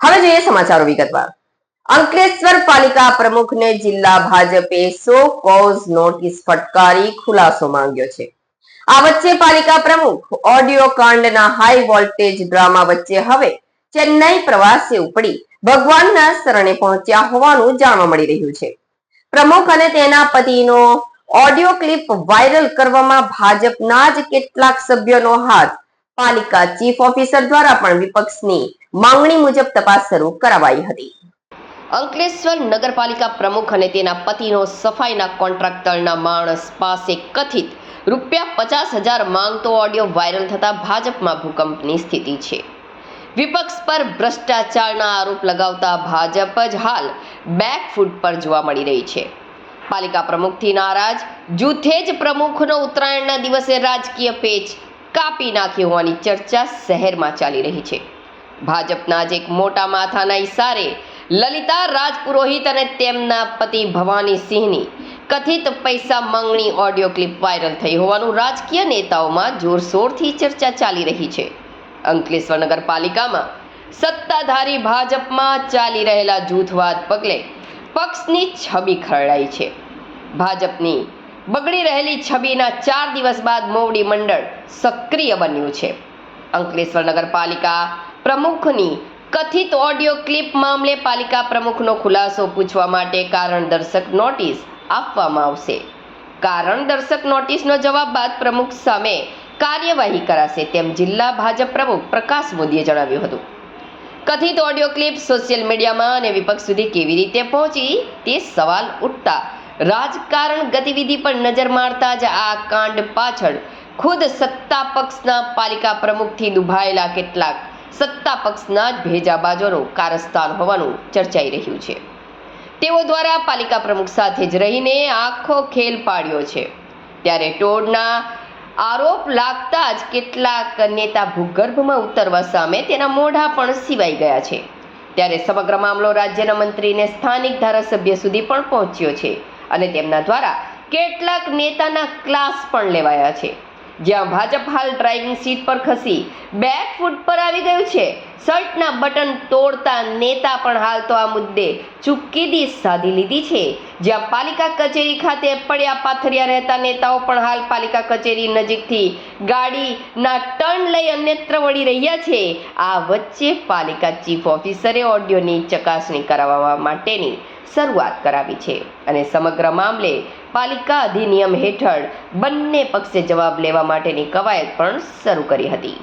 હવે જોઈએ સમાચારો વિગતવાર. અંકલેશ્વર પાલિકા પ્રમુખને જિલ્લા ભાજપે સો કોઝ નોટિસ ફટકારી ખુલાસો માંગ્યો છે. આ વચ્ચે પાલિકા પ્રમુખ ઓડિયો કાંડના હાઈ વોલ્ટેજ ડ્રામા વચ્ચે હવે ચેન્નઈ પ્રવાસે ઉપડી ભગવાનના શરણે પહોંચ્યા હોવાનું જાણવા મળી રહ્યું છે. પ્રમુખ અને તેના પતિનો ઓડિયો ક્લિપ વાયરલ કરવામાં ભાજપના જ કેટલાક સભ્યોનો હાથ પાલિકા ચીફ ઓફિસર દ્વારા પણ વિપક્ષની માંગણી મુજબ તપાસ શરૂ કરાવાઈ હતી. અંકલેશ્વર નગરપાલિકા પ્રમુખ અને તેના પતિનો સફાઈના કોન્ટ્રાક્ટરના માણસ પાસે કથિત રૂપિયા પચાસ હજાર માંગતો ઓડિયો વાયરલ થતા ભાજપમાં ભૂકંપની સ્થિતિ છે. વિપક્ષ પર ભ્રષ્ટાચારના આરોપ લગાવતા ભાજપ જ હાલ બેકફૂટ પર જોવા મળી રહી છે. પાલિકા પ્રમુખથી નારાજ, જૂથે જ પ્રમુખનો ઉત્તરાયણના દિવસે રાજકીય પેચ કાપી નાખી હોવાની ચર્ચા શહેરમાં ચાલી રહી છે. ભાજપના જ એક મોટા માથાના ઇશારે લલિતા રાજપુરોહિત અને તેમના પતિ ભવાની સિંહની કથિત પૈસા માંગણી ઓડિયો ક્લિપ વાયરલ થઈ હોવાનું રાજકીય નેતાઓમાં જોરશોરથી ચર્ચા ચાલી રહી છે. અંકલેશ્વર નગરપાલિકામાં સત્તાધારી ભાજપમાં ચાલી રહેલા જૂથવાદ પગલે પક્ષની છબી ખરડાઈ છે. ભાજપની બગડી રહેલી છબીના ચાર દિવસ બાદ મોવડી મંડળ સક્રિય બન્યું છે. અંકલેશ્વર નગરપાલિકા પ્રમુખની કથિત ઓડિયો ક્લિપ મામલે પાલિકા પ્રમુખનો ખુલાસો પૂછવા માટે કારણ દર્શક નોટિસ આપવામાં આવશે. કારણ દર્શક નોટિસનો જવાબ બાદ પ્રમુખ સામે કાર્યવાહી કરાશે તેમ જિલ્લા ભાજપ પ્રમુખ પ્રકાશ મોદીએ જણાવ્યું હતું. કથિત ઓડિયો ક્લિપ સોશિયલ મીડિયામાં અને વિપક્ષ સુધી કેવી રીતે પહોંચી તે સવાલ ઉઠતા રાજકારણ ગતિવિધિ પર નજર મારતા જ આ કાંડ પાછળ ખુદ સત્તા પક્ષના પાલિકા પ્રમુખથી દુભાયેલા કેટલાક સત્તા પક્ષના જ ભેજાબાજોનું કારસ્તાન હોવાનું ચર્ચાઈ રહ્યું છે. તેઓ દ્વારા પાલિકા પ્રમુખ સાથે જ રહીને આખો ખેલ પાડ્યો છે. ત્યારે ટોળના આરોપ લાગતા જ કેટલાક નેતા ભૂગર્ભમાં ઉતરવા સામે તેના મોઢા પણ સિવાઈ ગયા છે. ત્યારે સમગ્ર મામલો રાજ્યના મંત્રીને સ્થાનિક ધારાસભ્ય સુધી પણ પહોંચ્યો છે અને તેમના દ્વારા કેટલાક નેતાના ક્લાસ પણ લેવાયા છે. જ્યાં ભાજપ હાલ ડ્રાઇવિંગ સીટ પર ખસી. બેક ફૂટ પર આવી ગયું છે. શર્ટના બટન તોડતા નેતા પણ હાલ તો આ મુદ્દે ચુપકીદી સાધી લીધી છે. જ્યાં પાલિકા કચેરી ખાતે પડ્યા પાથરિયા રહેતા નેતાઓ પણ હાલ પાલિકા કચેરી નજીકથી ગાડીના ટર્ન લઈ અન્યત્ર વળી રહ્યા છે. આ વચ્ચે પાલિકા ચીફ ઓફિસરે ઓડિયોની ચકાસણી કરાવવા માટેની શરૂઆત કરાવી છે અને સમગ્ર મામલે પાલિકા અધિનિયમ હેઠળ બંને પક્ષે જવાબ લેવા માટેની કવાયત પણ શરૂ કરી હતી.